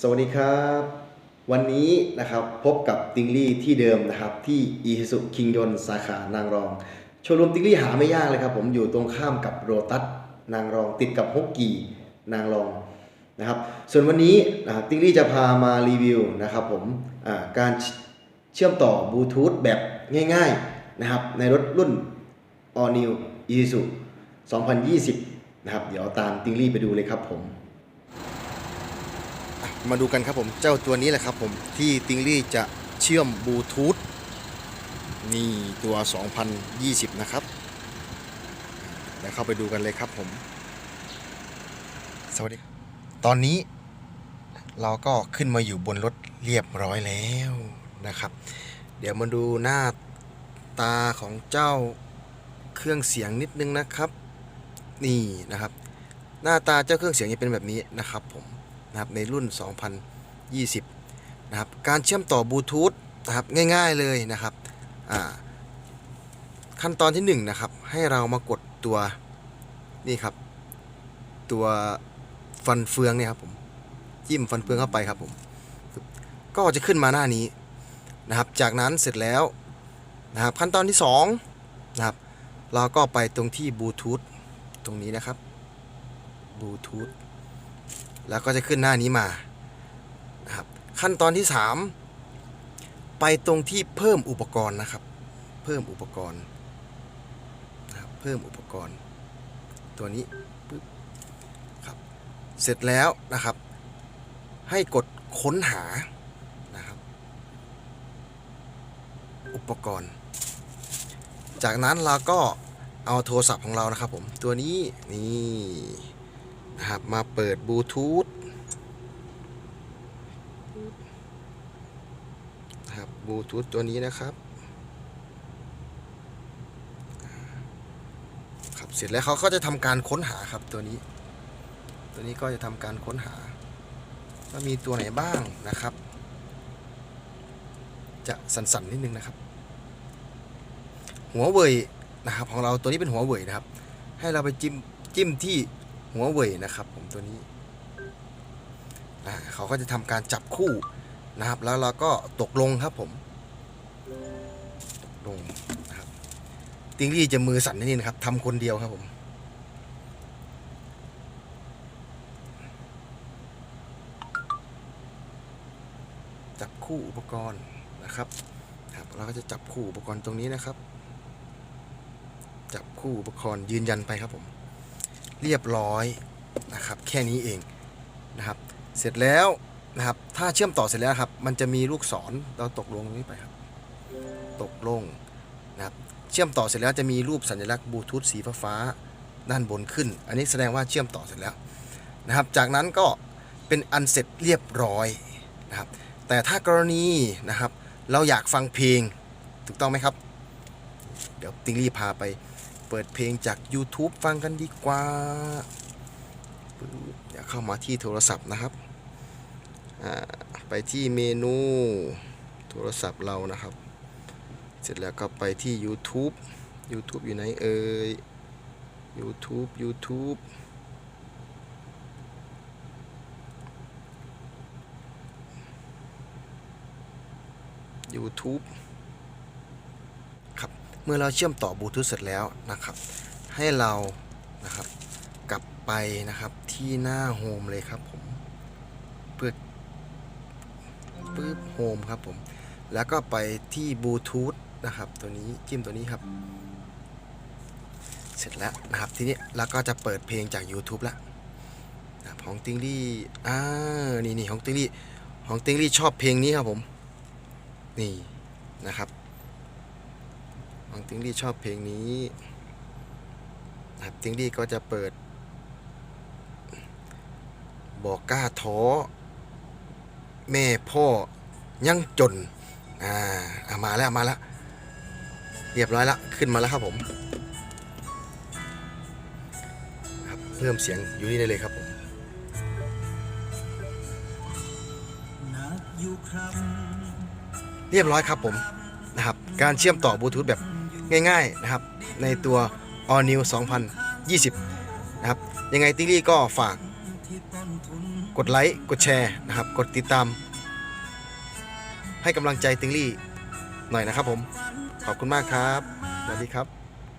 สวัสดีครับ วันนี้นะครับพบกับติงลี่ที่เดิมนะครับที่อีฮิสุคิงยนสาขานางรองโชว์รูมติงลี่หาไม่ยากเลยครับผมอยู่ตรงข้ามกับโรตัสนางรองติดกับฮกกีนางรองนะครับส่วนวันนี้นะครับติงลี่จะพามารีวิวนะครับผมการเชื่อมต่อบลูทูธแบบง่ายๆนะครับในรถรุ่น All New Isuzu 2020 นะครับเดี๋ยวตามติงลี่ไปดูเลยครับผม มาดูกันครับผมเจ้าตัวนี้แหละครับผมที่ติงลี่จะเชื่อมบลูทูธนี่ตัว 2020 นะครับเดี๋ยวเข้าไปดูกันเลยครับผม สวัสดี ตอนนี้เราก็ขึ้นมาอยู่บนรถเรียบร้อยแล้วนะครับ เดี๋ยวมาดูหน้าตาของเจ้าเครื่องเสียงนิดนึงนะครับ นี่นะครับ หน้าตาเจ้าเครื่องเสียงจะเป็นแบบนี้นะครับผม นะครับในรุ่น 2020 นะครับ การเชื่อมต่อบลูทูธนะครับง่ายๆเลยนะครับขั้นตอนที่1นะครับให้เรามากดตัวนี่ครับ ตัวฟันเฟืองเนี่ยครับผมจิ้มฟันเฟืองเข้าไปครับผมก็จะขึ้นมาหน้านี้นะครับ จากนั้นเสร็จแล้วนะครับขั้นตอนที่2นะครับเราก็ไปตรงที่บลูทูธตรงนี้นะครับบลูทูธ แล้วก็จะขึ้นหน้านี้มานะครับขั้นตอนที่ 3 ไปตรงที่เพิ่มอุปกรณ์นะครับ เพิ่มอุปกรณ์นะครับเพิ่มอุปกรณ์ ตัวนี้ปึ๊บครับเสร็จแล้วนะครับ ให้กดค้นหานะครับ อุปกรณ์ จากนั้นเราก็เอาโทรศัพท์ของเรานะครับผมตัวนี้นี่ นะครับ มาเปิดบลูทูธนะครับบลูทูธตัวนี้นะครับครับเสร็จแล้วเขาก็จะทำการค้นหาครับตัวนี้ ตัวนี้ก็จะทำการค้นหาว่ามีตัวไหนบ้างนะครับ จะสั่นๆนิดนึงนะครับ หัวเว่ยนะครับของเราตัวนี้เป็นหัวเว่ยนะครับ ให้เราไปจิ้มจิ้มที่ หัวเว่ยนะครับ ผมตัวนี้เขาก็จะทำการจับคู่นะครับ แล้วเราก็ตกลงครับผม ตกลงนะครับ ติงลี่จะมือสั่นนิดนึงนะครับทำคนเดียวครับผมจับคู่อุปกรณ์นะครับครับเราก็จะจับคู่อุปกรณ์ตรงนี้นะครับ จับคู่อุปกรณ์ยืนยันไปครับผม เรียบร้อยนะครับแค่นี้เองนะครับ เสร็จแล้วนะครับถ้าเชื่อมต่อเสร็จแล้วครับ มันจะมีลูกศรเราตกลงตรงนี้ไปครับ ตกลงนะครับเชื่อมต่อเสร็จแล้วจะมีรูปสัญลักษณ์บลูทูธสีฟ้าด้านบนขึ้น อันนี้แสดงว่าเชื่อมต่อเสร็จแล้วนะครับ จากนั้นก็เป็นอันเสร็จเรียบร้อยนะครับ แต่ถ้ากรณีนะครับ เราอยากฟังเพลงถูกต้องไหมครับ เดี๋ยวติงลี่พาไป เปิดเพลงจาก YouTube ฟังกันดีกว่าปึ๊บอย่าเข้ามาที่โทรศัพท์นะครับ ไปที่เมนูโทรศัพท์เรานะครับ เสร็จแล้วก็ไปที่ YouTube YouTube อยู่ไหนเอ่ย YouTube YouTube YouTube ครับ เมื่อเราเชื่อมต่อบลูทูธเสร็จแล้วนะครับ ให้เรานะครับกลับไปนะครับที่หน้าโฮมเลยครับผมเพื่อปึ๊บโฮมครับผม แล้วก็ไปที่บลูทูธนะครับ ตัวนี้จิ้มตัวนี้ครับ เสร็จแล้วนะครับ ทีนี้เราก็จะเปิดเพลงจาก YouTube แล้วนะของติงลี่อ่านี่นี่ของติงลี่ของติงลี่ชอบเพลงนี้ครับผม นี่นะครับ ของติงลี่ชอบเพลงนี้นะครับติงลี่ก็จะเปิด บอกกล้าท้อ แม่พ่อ ยังจน อ่าอะมาแล้วมาแล้ว เรียบร้อยแล้วขึ้นมาแล้วครับผมครับเพิ่มเสียงอยู่นี่ได้เลยครับผมนักอยู่ครับเรียบร้อยครับผมนะครับ การเชื่อมต่อบลูทูธแบบ ง่ายๆนะครับในตัว All New 2020 นะครับยังไงติงลี่ก็ฝาก กดไลค์กดแชร์นะครับกดติดตาม ให้กำลังใจติงลี่หน่อยนะครับผม ขอบคุณมากครับสวัสดีครับ